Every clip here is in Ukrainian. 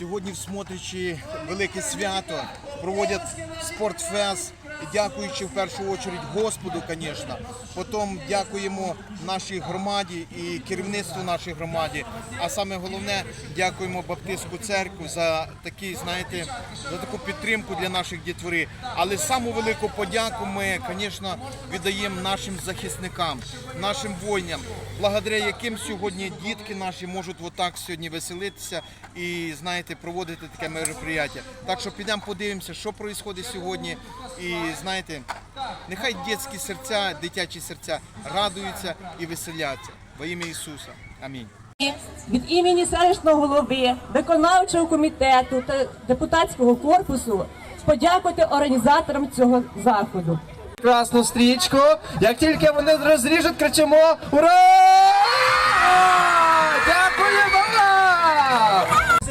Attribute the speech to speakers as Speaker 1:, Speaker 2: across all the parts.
Speaker 1: Сьогодні в Смотричі велике свято, проводять спортфест, дякуючи в першу чергу Господу, звісно. Потім дякуємо нашій громаді і керівництву нашої громаді. А саме головне, дякуємо Баптистську церкву за такі, знаєте, за таку підтримку для наших дітвори. Але саму велику подяку ми, звісно, віддаємо нашим захисникам, нашим воїнам, благодаря яким сьогодні дітки наші можуть отак сьогодні веселитися і знаєте, проводити таке мероприятие. Так що підемо подивимося, що відбувається сьогодні. І знаєте, нехай дитячі серця, дитячі серця радуються і веселяться. Во ім'я Ісуса. Амінь.
Speaker 2: від імені селищного голови, виконавчого комітету та депутатського корпусу подякувати організаторам цього заходу.
Speaker 3: красну стрічку. Як тільки вони розріжуть, кричимо Ура! Дякуємо вам!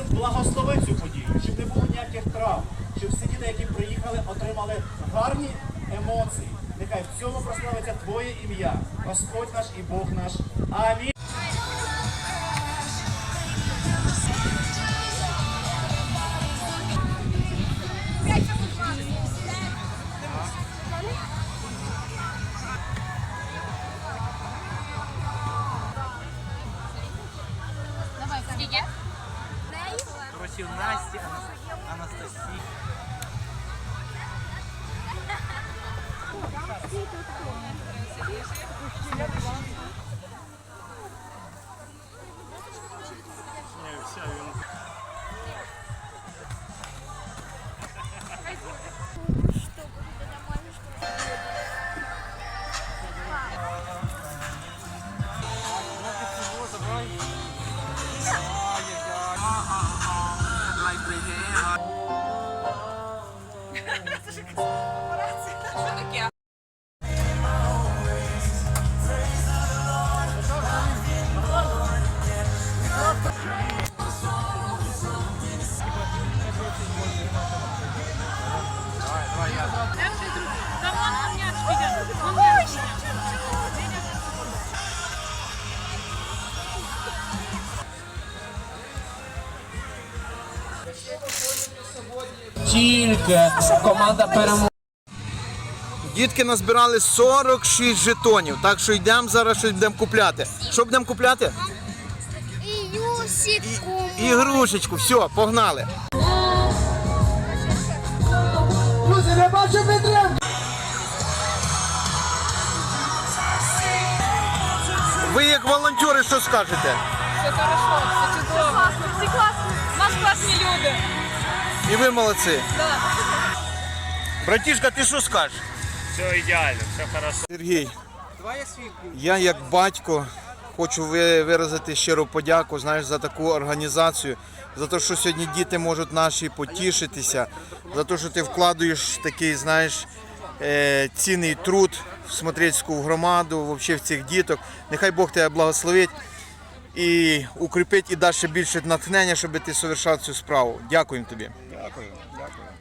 Speaker 4: Благослови цю подію, щоб не було ніяких травм, щоб всі діти, які приїхали, отримали гарні емоції. Нехай в цьому прославиться Твоє ім'я, Господь наш і Бог наш. Амінь.
Speaker 5: Давай, скільки?
Speaker 6: Просив Насті, Анастасії.
Speaker 3: Тільки команда переможе.
Speaker 1: Дітки назбирали 46 жетонів, так що йдемо зараз щось будемо купляти. Що будемо купляти?
Speaker 5: І Юсіку.
Speaker 1: Ігрушечку, все, погнали.
Speaker 3: Друзі, не бачу підтримки!
Speaker 1: Ви як волонтери, що скажете?
Speaker 7: Все хорошо, все чудово. Класно, всі класні. У нас класні люди.
Speaker 1: І ви молодці.
Speaker 7: Да.
Speaker 1: Братішка, ти що скажеш?
Speaker 6: Все ідеально, все хорошо.
Speaker 1: Сергій, я як батько хочу виразити щиру подяку знаєш, за таку організацію, за те, що сьогодні діти можуть наші потішитися, за те, що ти вкладаєш такий, знаєш, е, цінний труд в смотрицьку громаду, взагалі в цих діток. Нехай Бог тебе благословить і укріпить і дасть ще більше натхнення, щоб ти совершав цю справу. Дякуємо тобі.
Speaker 4: 可以，可以。